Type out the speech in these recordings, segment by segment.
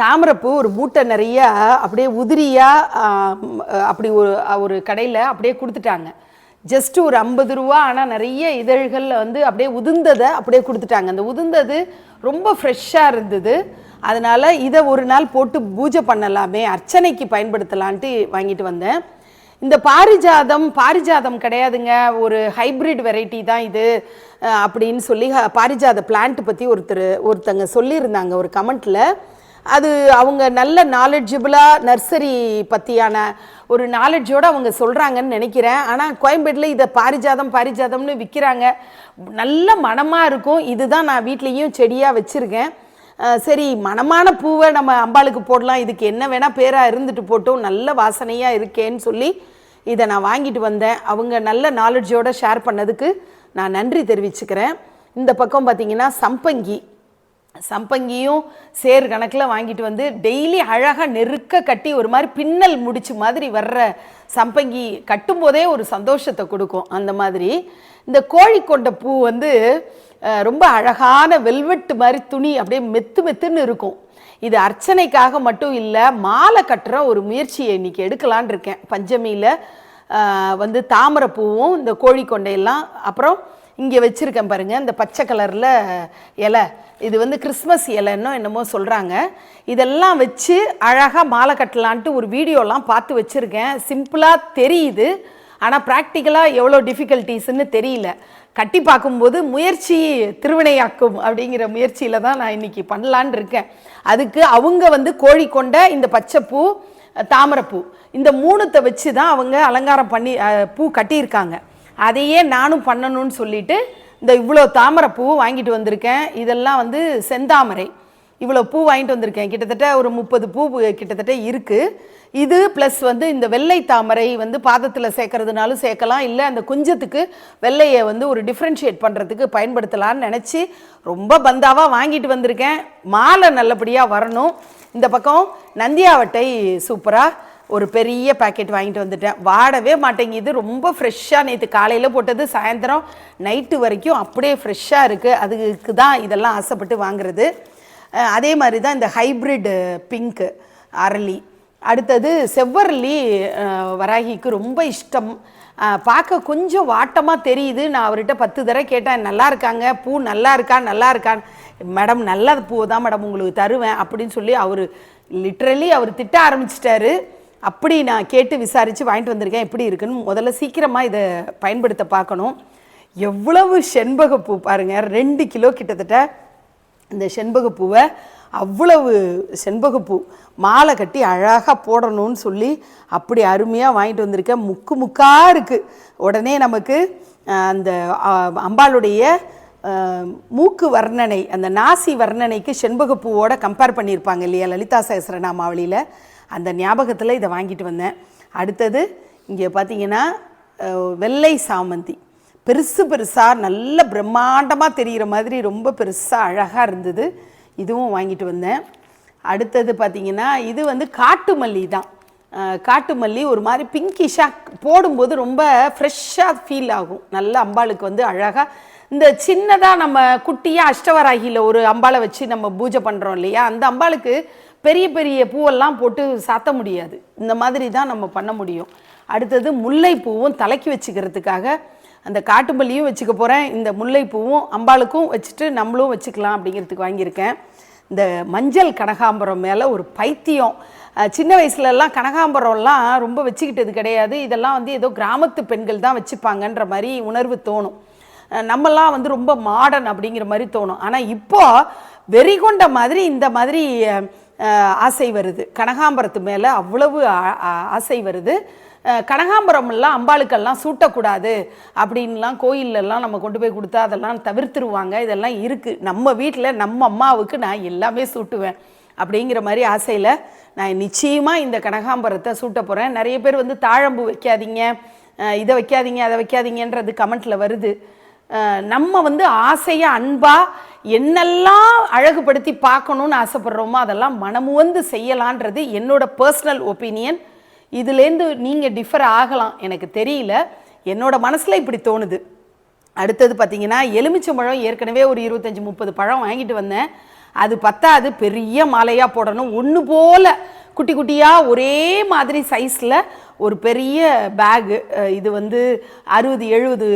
தாமரைப்பூ ஒரு மூட்டை நிறைய அப்படியே உதிரியாக அப்படி ஒரு ஒரு கடையில் அப்படியே கொடுத்துட்டாங்க. ஜஸ்ட் ஒரு ஐம்பது ரூபா ஆனால் நிறைய இதழ்களில் வந்து அப்படியே உதிர்ந்ததை அப்படியே கொடுத்துட்டாங்க. அந்த உதிர்ந்தது ரொம்ப ஃப்ரெஷ்ஷாக இருந்தது. அதனால் இதை ஒரு நாள் போட்டு பூஜை பண்ணலாமே அர்ச்சனைக்கு பயன்படுத்தலான்ட்டு வாங்கிட்டு வந்தேன். இந்த பாரிஜாதம் பாரிஜாதம் கிடையாதுங்க. ஒரு ஹைப்ரிட் வெரைட்டி தான் இது அப்படின்னு சொல்லி பாரிஜாத பிளான்ட் பற்றி ஒருத்தர் ஒருத்தங்க சொல்லியிருந்தாங்க ஒரு கமெண்ட்டில் அது அவங்க நல்ல நாலெட்ஜபிளாக நர்சரி பற்றியான ஒரு நாலெட்ஜோடு அவங்க சொல்கிறாங்கன்னு நினைக்கிறேன். ஆனால் கோயம்பேட்டில் இதை பாரிஜாதம் பாரிஜாதம்னு விற்கிறாங்க நல்ல மனமாக இருக்கும். இதுதான் நான் வீட்லேயும் செடியாக வச்சுருக்கேன். சரி மனமான பூவை நம்ம அம்பாளுக்கு போடலாம். இதுக்கு என்ன வேணால் பேராக இருந்துட்டு போட்டோம். நல்ல வாசனையாக இருக்கேன்னு சொல்லி இதை நான் வாங்கிட்டு வந்தேன். அவங்க நல்ல நாலெட்ஜோடு ஷேர் பண்ணதுக்கு நான் நன்றி தெரிவிச்சுக்கிறேன். இந்த பக்கம் பார்த்தீங்கன்னா சம்பங்கி. சம்பங்கியும் சேர் கணக்கில் வாங்கிட்டு வந்து டெய்லி அழகாக நெருக்க கட்டி ஒரு மாதிரி பின்னல் முடிச்சு மாதிரி வர்ற சம்பங்கி கட்டும்போதே ஒரு சந்தோஷத்தை கொடுக்கும். அந்த மாதிரி இந்த கோழிக்கொண்ட பூ வந்து ரொம்ப அழகான வெல்வெட்டு மாதிரி துணி அப்படியே மெத்து மெத்துன்னு இருக்கும். இது அர்ச்சனைக்காக மட்டும் இல்லை மாலை கட்டுற ஒரு முயற்சியை இன்னைக்கு எடுக்கலான் இருக்கேன். பஞ்சமியில் வந்து தாமரை பூவும் இந்த கோழிக்கொண்டையெல்லாம் அப்புறம் இங்கே வச்சுருக்கேன் பாருங்கள் இந்த பச்சை கலரில் இலை. இது வந்து கிறிஸ்மஸ் இலைன்னோ என்னமோ சொல்கிறாங்க இதெல்லாம் வச்சு அழகாக மாலை கட்டலான்ட்டு ஒரு வீடியோலாம் பார்த்து வச்சுருக்கேன். சிம்பிளாக தெரியுது. ஆனால் ப்ராக்டிக்கலாக எவ்வளோ டிஃபிகல்ட்டிஸ்ன்னு தெரியல. கட்டி பார்க்கும்போது முயற்சி திருவினையாக்கும் அப்படிங்கிற முயற்சியில் தான் நான் இன்னைக்கு பண்ணலான்னு இருக்கேன். அதுக்கு அவங்க வந்து கோழி கொண்ட இந்த பச்சைப்பூ தாமரைப்பூ இந்த மூணுத்தை வச்சு தான் அவங்க அலங்காரம் பண்ணி பூ கட்டியிருக்காங்க. அதையே நானும் பண்ணணும்னு சொல்லிட்டு இந்த இவ்வளோ தாமரைப்பூ வாங்கிட்டு வந்திருக்கேன். இதெல்லாம் வந்து செந்தாமரை. இவ்வளோ பூ வாங்கிட்டு வந்திருக்கேன். கிட்டத்தட்ட ஒரு முப்பது பூ கிட்டத்தட்ட இருக்குது இது ப்ளஸ் வந்து இந்த வெள்ளை தாமரை வந்து பாதத்தில் சேர்க்கறதுனாலும் சேர்க்கலாம். இல்லை அந்த குஞ்சத்துக்கு வெள்ளையை வந்து ஒரு டிஃப்ரென்ஷியேட் பண்ணுறதுக்கு பயன்படுத்தலாம்னு நினச்சி ரொம்ப பந்தாவாக வாங்கிட்டு வந்திருக்கேன். மாலை நல்லபடியாக வரணும். இந்த பக்கம் நந்தியாவட்டை சூப்பராக ஒரு பெரிய பாக்கெட் வாங்கிட்டு வந்துட்டேன். வாடவே மாட்டேங்குது. ரொம்ப ஃப்ரெஷ்ஷாக நேற்று காலையில் போட்டது. சாயந்தரம் நைட்டு வரைக்கும் அப்படியே ஃப்ரெஷ்ஷாக இருக்குது அதுக்கு தான் இதெல்லாம் ஆசைப்பட்டு வாங்குறது. அதே மாதிரி தான் இந்த ஹைப்ரிட் பிங்க்கு அரளி. அடுத்தது செவ்வரளி வராகிக்கு ரொம்ப இஷ்டம். பார்க்க கொஞ்சம் வாட்டமாக தெரியுது. நான் அவர்கிட்ட பத்து தடவை கேட்டேன். நல்லா இருக்காங்க. பூ நல்லா இருக்கா? நல்லா இருக்கான்னு மேடம் நல்ல பூவை தான் மேடம். உங்களுக்கு தருவேன். அப்படின்னு சொல்லி அவர் லிட்ரலி அவர் திட்ட ஆரம்பிச்சிட்டாரு. அப்படி நான் கேட்டு விசாரித்து வாங்கிட்டு வந்திருக்கேன். எப்படி இருக்குன்னு முதல்ல சீக்கிரமாக இதை பயன்படுத்த பார்க்கணும். எவ்வளவு செண்பகப்பூ பாருங்கள் ரெண்டு கிலோ கிட்டத்தட்ட இந்த செண்பகப்பூவை அவ்வளவு செண்பகப்பூ மாலை கட்டி அழகாக போடணும்னு சொல்லி அப்படி அருமையாக வாங்கிட்டு வந்திருக்கேன். முக்கு முக்காக இருக்குது உடனே நமக்கு அந்த அம்பாளுடைய மூக்கு வர்ணனை அந்த நாசி வர்ணனைக்கு செண்பகப்பூவோட கம்பேர் பண்ணியிருப்பாங்க இல்லையா லலிதா சகசரநாமாவளியில். அந்த ஞாபகத்தில் இதை வாங்கிட்டு வந்தேன். அடுத்தது இங்கே பார்த்தீங்கன்னா வெள்ளை சாமந்தி. பெருசு பெருசாக நல்ல பிரம்மாண்டமாக தெரிகிற மாதிரி ரொம்ப பெருசாக அழகாக இருந்தது. இதுவும் வாங்கிட்டு வந்தேன். அடுத்தது பார்த்திங்கன்னா இது வந்து காட்டு மல்லி தான். காட்டு மல்லி ஒரு மாதிரி பிங்கிஷாக போடும்போது ரொம்ப ஃப்ரெஷ்ஷாக ஃபீல் ஆகும். நல்ல அம்பாளுக்கு வந்து அழகாக இந்த சின்னதாக நம்ம குட்டியாக அஷ்டவராகியில் ஒரு அம்பாளை வச்சு நம்ம பூஜை பண்ணுறோம் இல்லையா? அந்த அம்பாளுக்கு பெரிய பெரிய பூவெல்லாம் போட்டு சாத்த முடியாது. இந்த மாதிரி தான் நம்ம பண்ண முடியும். அடுத்தது முல்லைப்பூவும் தலைக்கு வச்சுக்கிறதுக்காக அந்த காட்டுமல்லியும் வச்சுக்க போகிறேன் இந்த முல்லைப்பூவும் அம்பாளுக்கும் வச்சுட்டு நம்மளும் வச்சுக்கலாம் அப்படிங்கிறதுக்கு வாங்கியிருக்கேன். இந்த மஞ்சள் கனகாம்பரம் மேலே ஒரு பைத்தியம். சின்ன வயசுலலாம் கனகாம்பரம்லாம் ரொம்ப வச்சுக்கிட்டது கிடையாது. இதெல்லாம் வந்து ஏதோ கிராமத்து பெண்கள் தான் வச்சுப்பாங்கன்ற மாதிரி உணர்வு தோணும். நம்மலாம் வந்து ரொம்ப மாடர்ன் அப்படிங்கிற மாதிரி தோணும். ஆனால் இப்போ வெறி கொண்ட மாதிரி இந்த மாதிரி ஆசை வருது. கனகாம்பரத்து மேலே அவ்வளவு ஆசை வருது. கனகாம்பரம்லாம் அம்பாளுக்கெல்லாம் சூட்டக்கூடாது அப்படின்லாம் கோயிலெல்லாம் நம்ம கொண்டு போய் கொடுத்தா அதெல்லாம் தவிர்த்துருவாங்க. இதெல்லாம் இருக்குது நம்ம வீட்டில் நம்ம அம்மாவுக்கு நான் எல்லாமே சூட்டுவேன் அப்படிங்கிற மாதிரி ஆசையில் நான் நிச்சயமாக இந்த கனகாம்பரத்தை சூட்ட போகிறேன் நிறைய பேர் வந்து தாழம்பு வைக்காதீங்க. இதை வைக்காதீங்க அதை வைக்காதீங்கன்றது கமெண்ட்டில் வருது. நம்ம வந்து ஆசையாக அன்பாக என்னெல்லாம் அழகுபடுத்தி பார்க்கணுன்னு ஆசைப்படுறோமோ அதெல்லாம் மனமுவந்து செய்யலான்றது என்னோட பர்சனல் ஒப்பீனியன் இதுலேருந்து நீங்கள் டிஃபர் ஆகலாம். எனக்கு தெரியல. என்னோட மனசில் இப்படி தோணுது. அடுத்தது பார்த்தீங்கன்னா எலுமிச்சம்பழம் ஏற்கனவே ஒரு இருபத்தஞ்சி முப்பது பழம் வாங்கிட்டு வந்தேன். அது பத்தாது பெரிய மாலையாக போடணும். ஒன்று போல் குட்டி குட்டியாக ஒரே மாதிரி சைஸில் ஒரு பெரிய பேகு இது வந்து அறுபது எழுபது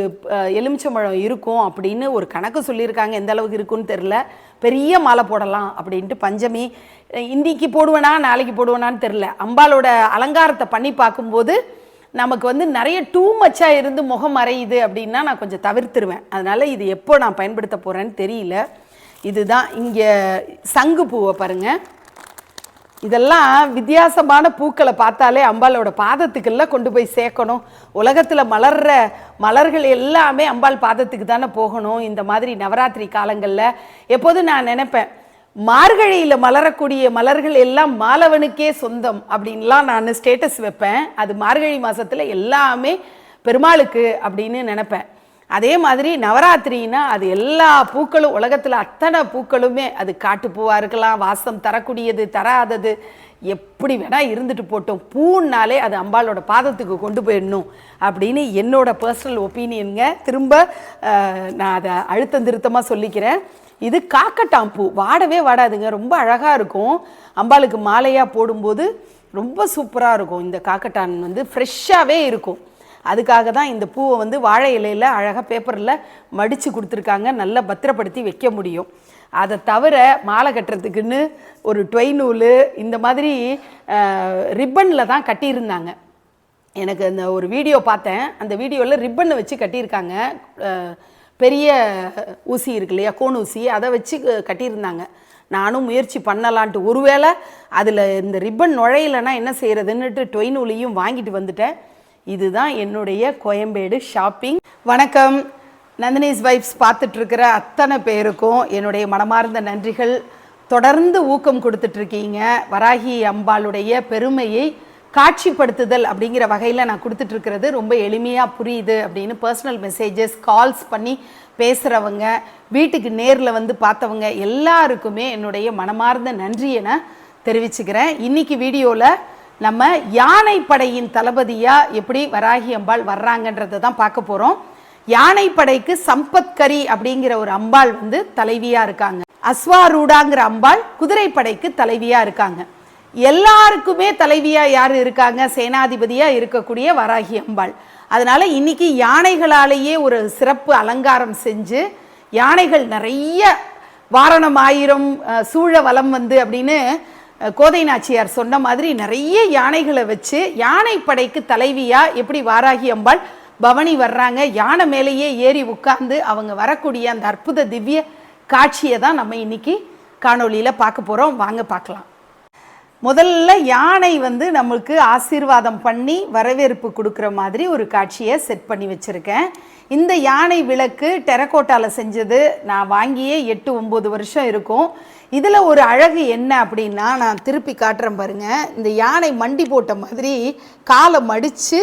எலுமிச்சம்பழம் இருக்கும் அப்படின்னு ஒரு கணக்கு சொல்லியிருக்காங்க. எந்த அளவுக்கு இருக்குன்னு தெரில பெரிய மாலை போடலாம் அப்படின்ட்டு பஞ்சமி இன்றைக்கி இன்னைக்கு போடுவேனா நாளைக்கு போடுவேனான்னு தெரில அம்பாலோட அலங்காரத்தை பண்ணி பார்க்கும்போது நமக்கு வந்து நிறைய டூ மச்சாக இருந்து முகம் மறையுது அப்படின்னா நான் கொஞ்சம் தவிர்த்துருவேன். அதனால் இது எப்போ நான் பயன்படுத்த போகிறேன்னு தெரியல. இதுதான் இங்கே சங்கு பூவை பாருங்கள் இதெல்லாம் வித்தியாசமான பூக்களை பார்த்தாலே அம்பாளோட பாதத்துக்கெல்லாம் கொண்டு போய் சேர்க்கணும். உலகத்தில் மலர்ற மலர்கள் எல்லாமே அம்பாள் பாதத்துக்கு தானே போகணும். இந்த மாதிரி நவராத்திரி காலங்களில் எப்போதும் நான் நினைப்பேன் மார்கழியில் மலரக்கூடிய மலர்கள் எல்லாம் மாலவனுக்கே சொந்தம் அப்படின்லாம் நான் ஸ்டேட்டஸ் வைப்பேன். அது மார்கழி மாதத்தில் எல்லாமே பெருமாளுக்கு அப்படின்னு நினைப்பேன். அதே மாதிரி நவராத்திரின்னா அது எல்லா பூக்களும் உலகத்தில் அத்தனை பூக்களுமே அது காட்டுப்பூவாக இருக்கலாம் வாசம் தரக்கூடியது தராதது எப்படி வேணால் இருந்துட்டு போட்டோம். பூன்னாலே அது அம்பாளோட பாதத்துக்கு கொண்டு போயிடணும் அப்படின்னு என்னோட பர்சனல் ஒப்பீனியனுங்க திரும்ப நான் அதை அழுத்தம் திருத்தமாக சொல்லிக்கிறேன். இது காக்கட்டான் பூ. வாடவே வாடாதுங்க. ரொம்ப அழகாக இருக்கும். அம்பாளுக்கு மாலையாக போடும்போது ரொம்ப சூப்பராக இருக்கும். இந்த காக்கட்டான் வந்து ஃப்ரெஷ்ஷாகவே இருக்கும். அதுக்காக தான் இந்த பூவை வந்து வாழை இலையில் அழகாக பேப்பரில் மடித்து கொடுத்துருக்காங்க. நல்லா பத்திரப்படுத்தி வைக்க முடியும். அதை தவிர மாலை கட்டுறதுக்குன்னு ஒரு டொய் நூல் இந்த மாதிரி ரிப்பனில் தான் கட்டியிருந்தாங்க. எனக்கு அந்த ஒரு வீடியோ பார்த்தேன். அந்த வீடியோவில் ரிப்பனை வச்சு கட்டியிருக்காங்க. பெரிய ஊசி இருக்கு இல்லையா கோன் ஊசி அதை வச்சு கட்டியிருந்தாங்க. நானும் முயற்சி பண்ணலான்ட்டு. ஒருவேளை அதில் இந்த ரிப்பன் நுழையலைன்னா என்ன செய்கிறதுன்னுட்டு டொய் நூலையும் வாங்கிட்டு வந்துட்டேன். இதுதான் என்னுடைய கோயம்பேடு ஷாப்பிங். வணக்கம். நந்தினிஸ் வைப்ஸ் பார்த்துட்ருக்கிற அத்தனை பேருக்கும் என்னுடைய மனமார்ந்த நன்றிகள். தொடர்ந்து ஊக்கம் கொடுத்துட்ருக்கீங்க. வராகி அம்பாளுடைய பெருமையை காட்சிப்படுத்துதல் அப்படிங்கிற வகையில் நான் கொடுத்துட்ருக்கிறது. ரொம்ப எளிமையாக புரியுது அப்படின்னு பர்சனல் மெசேஜஸ் கால்ஸ் பண்ணி பேசுகிறவங்க வீட்டுக்கு நேரில் வந்து பார்த்தவங்க எல்லாருக்குமே என்னுடைய மனமார்ந்த நன்றியை நான் தெரிவிச்சுக்கிறேன். இன்றைக்கி வீடியோவில் நம்ம யானைப்படையின் தளபதியாக எப்படி வராகி அம்பாள் வர்றாங்கன்றதை தான் பார்க்க போகிறோம் யானைப்படைக்கு சம்பத்கரி அப்படிங்கிற ஒரு அம்பாள் வந்து தலைவியாக இருக்காங்க. அஸ்வாரூடாங்கிற அம்பாள் குதிரைப்படைக்கு தலைவியாக இருக்காங்க. எல்லாருக்குமே தலைவியாக யார் இருக்காங்க? சேனாதிபதியாக இருக்கக்கூடிய வராகி அம்பாள். அதனால் இன்னைக்கு யானைகளாலேயே ஒரு சிறப்பு அலங்காரம் செஞ்சு யானைகள் நிறைய வாரணம் ஆயிரம் சூழ வலம் வந்து அப்படின்னு கோதை நாச்சியார் சொன்ன மாதிரி நிறைய யானைகளை வச்சு யானை படைக்கு தலைவியா எப்படி வாராகி அம்பாள் பவனி வர்றாங்க. யானை மேலேயே ஏறி உட்கார்ந்து அவங்க வரக்கூடிய அந்த அற்புத திவ்ய காட்சியை தான் நம்ம இன்னைக்கு காணொளியில் பார்க்க போகிறோம் வாங்க பார்க்கலாம். முதல்ல யானை வந்து நம்மளுக்கு ஆசீர்வாதம் பண்ணி வரவேற்பு கொடுக்குற மாதிரி ஒரு காட்சியை செட் பண்ணி வச்சுருக்கேன். இந்த யானை விளக்கு டெரக்கோட்டாவில் செஞ்சது நான் வாங்கியே எட்டு ஒம்பது வருஷம் இருக்கும். இதில் ஒரு அழகு என்ன அப்படின்னா நான் திருப்பி காட்டுறேன் பாருங்க. இந்த யானை மண்டி போட்ட மாதிரி காலை மடித்து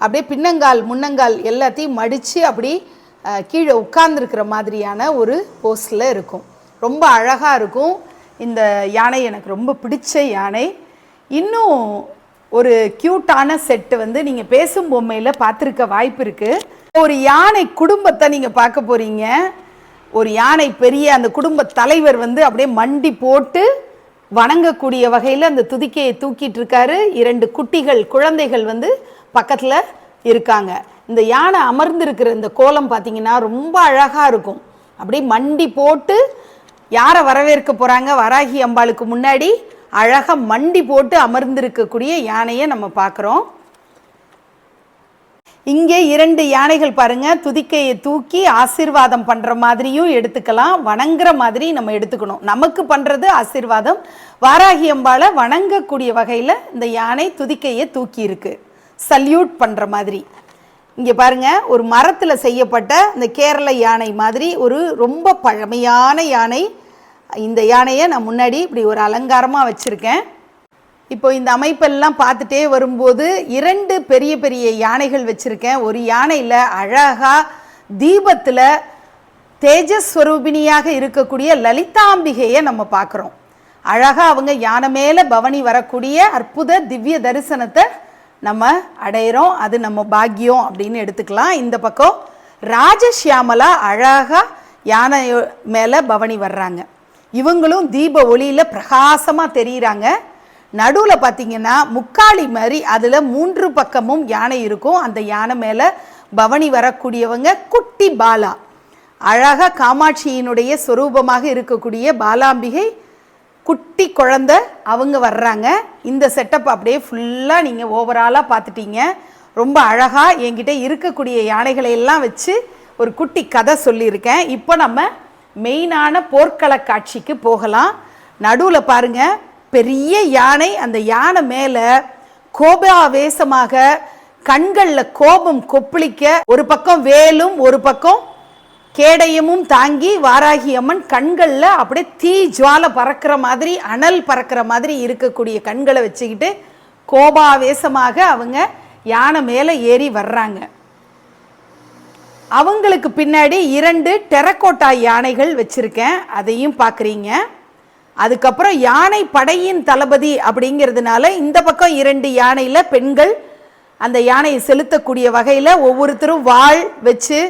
அப்படியே பின்னங்கால் முன்னங்கால் எல்லாத்தையும் மடித்து அப்படி கீழே உட்கார்ந்துருக்கிற மாதிரியான ஒரு போஸ்டில் இருக்கும். ரொம்ப அழகாக இருக்கும். இந்த யானை எனக்கு ரொம்ப பிடிச்ச யானை. இன்னும் ஒரு க்யூட்டான செட்டு வந்து நீங்கள் பேசும் பொம்மையில் பார்த்துருக்க வாய்ப்பு இருக்குது ஒரு யானை குடும்பத்தை நீங்கள் பார்க்க போகிறீங்க ஒரு யானை பெரிய அந்த குடும்ப தலைவர் வந்து அப்படியே மண்டி போட்டு வணங்கக்கூடிய வகையில் அந்த துதிக்கையை தூக்கிட்டு இருக்காரு. இரண்டு குட்டிகள் குழந்தைகள் வந்து பக்கத்தில் இருக்காங்க. இந்த யானை அமர்ந்திருக்கிற இந்த கோலம் பார்த்தீங்கன்னா ரொம்ப அழகாக இருக்கும். அப்படியே மண்டி போட்டு யாரை வரவேற்க போகிறாங்க வராகி அம்பாளுக்கு முன்னாடி அழகாக மண்டி போட்டு அமர்ந்திருக்கக்கூடிய யானையை நம்ம பார்க்குறோம் இங்கே இரண்டு யானைகள் பாருங்க. துதிக்கையை தூக்கி ஆசீர்வாதம் பண்ற மாதிரியும் எடுத்துக்கலாம். வணங்குற மாதிரி நம்ம எடுத்துக்கணும். நமக்கு பண்றது ஆசீர்வாதம். வாராகி அம்பாவை வணங்கக்கூடிய வகையில் இந்த யானை துதிக்கையை தூக்கி இருக்கு. சல்யூட் பண்ற மாதிரி. இங்க பாருங்க ஒரு மரத்துல செய்யப்பட்ட இந்த கேரள யானை மாதிரி ஒரு ரொம்ப பழமையான யானை. இந்த யானையை நான் முன்னாடி இப்படி ஒரு அலங்காரமாக வச்சுருக்கேன். இப்போ இந்த அமைப்பெல்லாம் பார்த்துட்டே வரும்போது இரண்டு பெரிய பெரிய யானைகள் வச்சுருக்கேன். ஒரு யானையில் அழகாக தீபத்தில் தேஜஸ்வரூபிணியாக இருக்கக்கூடிய லலிதாம்பிகையை நம்ம பார்க்குறோம். அழகாக அவங்க யானை மேலே பவனி வரக்கூடிய அற்புத திவ்ய தரிசனத்தை நம்ம அடையிறோம். அது நம்ம பாக்கியம் அப்படின்னு எடுத்துக்கலாம். இந்த பக்கம் ராஜஷியாமலா அழகாக யானை மேலே பவனி வர்றாங்க. இவங்களும் தீப ஒளியில் பிரகாசமாக தெரிகிறாங்க நடுவில் பார்த்தீங்கன்னா முக்காளி மாதிரி அதில் மூன்று பக்கமும் யானை இருக்கும். அந்த யானை மேலே பவனி வரக்கூடியவங்க குட்டி பாலா. அழகாக காமாட்சியினுடைய சொரூபமாக இருக்கக்கூடிய பாலாம்பிகை குட்டி குழந்தை அவங்க வர்றாங்க. இந்த செட்டப் அப்படியே ஃபுல்லாக நீங்கள் ஓவராலாக பார்த்துட்டீங்க. ரொம்ப அழகாக என்கிட்ட இருக்கக்கூடிய யானைகளை எல்லாம் வச்சு ஒரு குட்டி கதை சொல்லியிருக்கேன். இப்போ நம்ம மெயினான போர்க்கள காட்சிக்கு போகலாம். நடுவில் பாருங்கள் பெரிய யானை அந்த யானை மேலே கோபாவேசமாக கண்களில் கோபம் கொப்பளிக்க ஒரு பக்கம் வேலும் ஒரு பக்கம் கேடயமும் தாங்கி வாராகி அம்மன் கண்களில் அப்படியே தீ ஜுவாலை பறக்கிற மாதிரி அனல் பறக்கிற மாதிரி இருக்கக்கூடிய கண்களை வச்சுக்கிட்டு கோபாவேசமாக அவங்க யானை மேலே ஏறி வர்றாங்க. அவங்களுக்கு பின்னாடி இரண்டு டெரக்கோட்டா யானைகள் வச்சுருக்கேன். அதையும் பார்க்குறீங்க. அதுக்கப்புறம் யானை படையின் தளபதி அப்படிங்கிறதுனால இந்த பக்கம் இரண்டு யானையில் பெண்கள் அந்த யானையை செலுத்தக்கூடிய வகையில் ஒவ்வொருத்தரும் வாள் வச்சு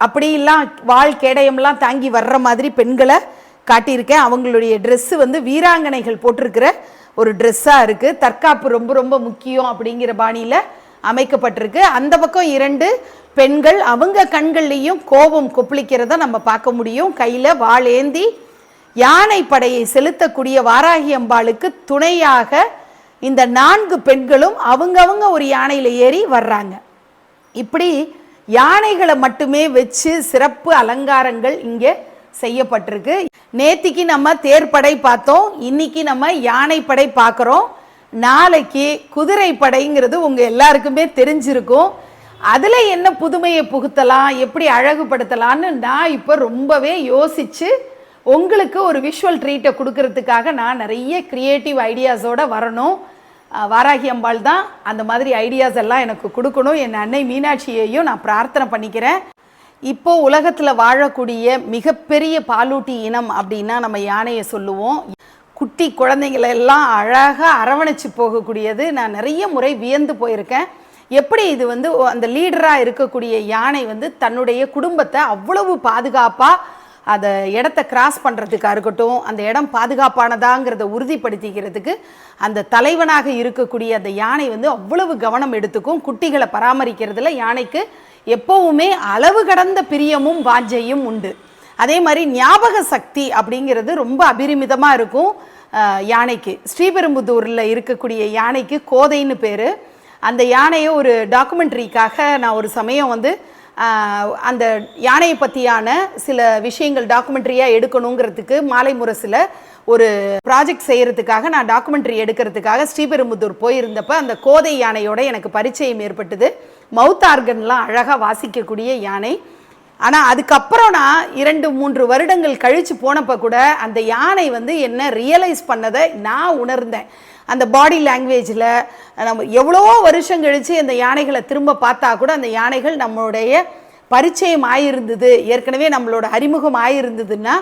அப்படிலாம் வாள் கேடயம்லாம் தாங்கி வர்ற மாதிரி பெண்களை காட்டியிருக்கேன். அவங்களுடைய ட்ரெஸ்ஸு வந்து வீராங்கனைகள் போட்டிருக்கிற ஒரு ட்ரெஸ்ஸாக இருக்குது தற்காப்பு ரொம்ப ரொம்ப முக்கியம் அப்படிங்கிற பாணியில் அமைக்கப்பட்டிருக்கு. அந்த பக்கம் இரண்டு பெண்கள் அவங்க கண்கள்லேயும் கோபம் கொப்பளிக்கிறத நம்ம பார்க்க முடியும். கையில் வாள் ஏந்தி யானை படையை செலுத்தக்கூடிய வாராகி அம்பாளுக்கு துணையாக இந்த நான்கு பெண்களும் அவங்கவுங்க ஒரு யானையில் ஏறி வர்றாங்க. இப்படி யானைகளை மட்டுமே வச்சு சிறப்பு அலங்காரங்கள் இங்கே செய்யப்பட்டிருக்கு. நேத்திக்கு நம்ம தேர்ப்படை பார்த்தோம். இன்னைக்கு நம்ம யானைப்படை பார்க்குறோம். நாளைக்கு குதிரை படைங்கிறது உங்கள் எல்லாருக்குமே தெரிஞ்சிருக்கும். அதில் என்ன புதுமையை புகுத்தலாம் எப்படி அழகுபடுத்தலாம்னு நான் இப்போ ரொம்பவே யோசித்து உங்களுக்கு ஒரு விஷுவல் ட்ரீட்டை கொடுக்கறதுக்காக நான் நிறைய க்ரியேட்டிவ் ஐடியாஸோட வரணும். வாராகி அம்பாள் தான் அந்த மாதிரி ஐடியாஸ் எல்லாம் எனக்கு கொடுக்கணும். என் அன்னை மீனாட்சியையும் நான் பிரார்த்தனை பண்ணிக்கிறேன். இப்போது உலகத்தில் வாழக்கூடிய மிகப்பெரிய பாலூட்டி இனம் அப்படின்னா நம்ம யானையை சொல்லுவோம். குட்டி குழந்தைங்களை எல்லாம் அழகாக அரவணைச்சு போகக்கூடியது. நான் நிறைய முறை வியந்து போயிருக்கேன். எப்படி இது வந்து அந்த லீடராக இருக்கக்கூடிய யானை வந்து தன்னுடைய குடும்பத்தை அவ்வளவு பாதுகாப்பாக அதை இடத்த கிராஸ் பண்ணுறதுக்காக இருக்கட்டும் அந்த இடம் பாதுகாப்பானதாங்கிறத உறுதிப்படுத்திக்கிறதுக்கு அந்த தலைவனாக இருக்கக்கூடிய அந்த யானை வந்து அவ்வளவு கவனம் எடுத்துக்கும். குட்டிகளை பராமரிக்கிறதுல யானைக்கு எப்பவுமே அளவு கடந்த பிரியமும் வாஞ்சையும் உண்டு. அதே மாதிரி ஞாபக சக்தி அப்படிங்கிறது ரொம்ப அபிரிமிதமாக இருக்கும் யானைக்கு. ஸ்ரீபெரும்புதூரில் இருக்கக்கூடிய யானைக்கு கோதைன்னு பேர். அந்த யானையை ஒரு டாக்குமெண்ட்ரிக்காக நான் ஒரு சமயம் வந்து அந்த யானையை பற்றியான சில விஷயங்கள் டாக்குமெண்ட்ரியாக எடுக்கணுங்கிறதுக்கு மாலை முரசில் ஒரு ப்ராஜெக்ட் செய்கிறதுக்காக நான் டாக்குமெண்ட்ரி எடுக்கிறதுக்காக ஸ்ரீபெரும்புதூர் போயிருந்தப்ப அந்த கோதை யானையோட எனக்கு பரிச்சயம் ஏற்பட்டது. மவுத் ஆர்கன்லாம் அழகாக வாசிக்கக்கூடிய யானை. ஆனால் அதுக்கப்புறம் நான் இரண்டு மூன்று வருடங்கள் கழித்து போனப்போ கூட அந்த யானை வந்து என்ன ரியலைஸ் பண்ணதை நான் உணர்ந்தேன். அந்த பாடி லாங்குவேஜில் நம்ம எவ்வளோ வருஷம் கழித்து அந்த யானைகளை திரும்ப பார்த்தா கூட அந்த யானைகள் நம்மளுடைய பரிச்சயம் ஆயிருந்தது. ஏற்கனவே நம்மளோட அறிமுகம் ஆயிருந்ததுன்னா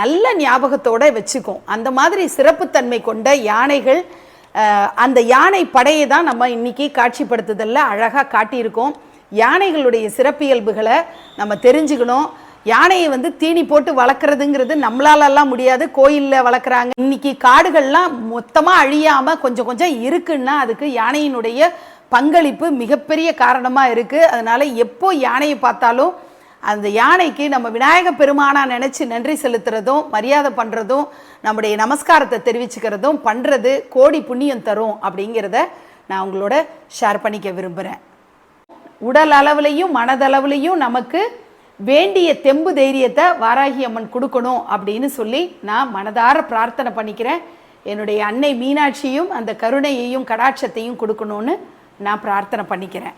நல்ல ஞாபகத்தோட வச்சுக்கும். அந்த மாதிரி சிறப்புத்தன்மை கொண்ட யானைகள் அந்த யானை படையை தான் நம்ம இன்றைக்கி காட்சிப்படுத்துதலில் அழகாக காட்டியிருக்கோம். யானைகளுடைய சிறப்பியல்புகளை நம்ம தெரிஞ்சுக்கணும். யானையை வந்து தீனி போட்டு வளர்க்குறதுங்கிறது நம்மளாலெல்லாம் முடியாது. கோயிலில் வளர்க்குறாங்க. இன்னைக்கு காடுகள்லாம் மொத்தமாக அழியாமல் கொஞ்சம் கொஞ்சம் இருக்குன்னா அதுக்கு யானையினுடைய பங்களிப்பு மிகப்பெரிய காரணமாக இருக்குது அதனால் எப்போ யானையை பார்த்தாலும் அந்த யானைக்கு நம்ம விநாயக பெருமானா நினச்சி நன்றி செலுத்துறதும் மரியாதை பண்ணுறதும் நம்முடைய நமஸ்காரத்தை தெரிவிச்சுக்கிறதும் பண்ணுறது கோடி புண்ணியம் தரும் அப்படிங்கிறத நான் உங்களோட ஷேர் பண்ணிக்க விரும்புகிறேன் உடல் அளவுலையும் மனதளவுலையும் நமக்கு வேண்டிய தெம்பு தைரியத்தை வாராகி அம்மன் கொடுக்கணும் அப்படின்னு சொல்லி நான் மனதார பிரார்த்தனை பண்ணிக்கிறேன். என்னுடைய அன்னை மீனாட்சியும் அந்த கருணையையும் கடாட்சத்தையும் கொடுக்கணும்னு நான் பிரார்த்தனை பண்ணிக்கிறேன்.